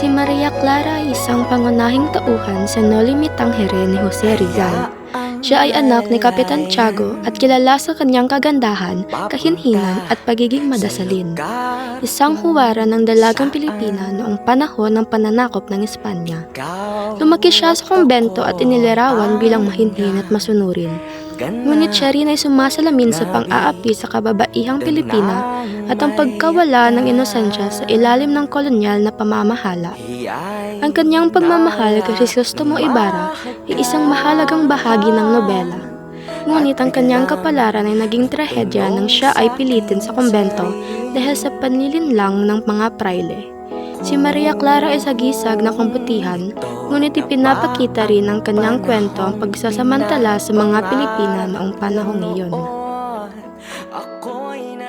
Si Maria Clara ay isang pangunahing tauhan sa nolimitang here ni Jose Rizal. Siya ay anak ni Kapitan Tiago at kilala sa kanyang kagandahan, kahinhinan at pagiging madasalin. Isang huwara ng dalagang Pilipina noong panahon ng pananakop ng Espanya. Lumaki siya sa kumbento at inilarawan bilang mahinhin at masunurin Ngunit siya rin ay sumasalamin sa pang-aapi sa kababaihang Pilipina at ang pagkawala ng inosensya sa ilalim ng kolonyal na pamamahala. Ang kanyang pagmamahal kay Crisostomo Ibarra ay isang mahalagang bahagi ng nobela. Ngunit ang kanyang kapalaran ay naging trahedya nang siya ay pilitin sa kumbento dahil sa panlilinlang ng mga praile. Si Maria Clara ay sagisag na kabutihan, ngunit ipinapakita rin ng kanyang kwento ang pagsasamantala sa mga Pilipina noong panahong iyon. Ako'y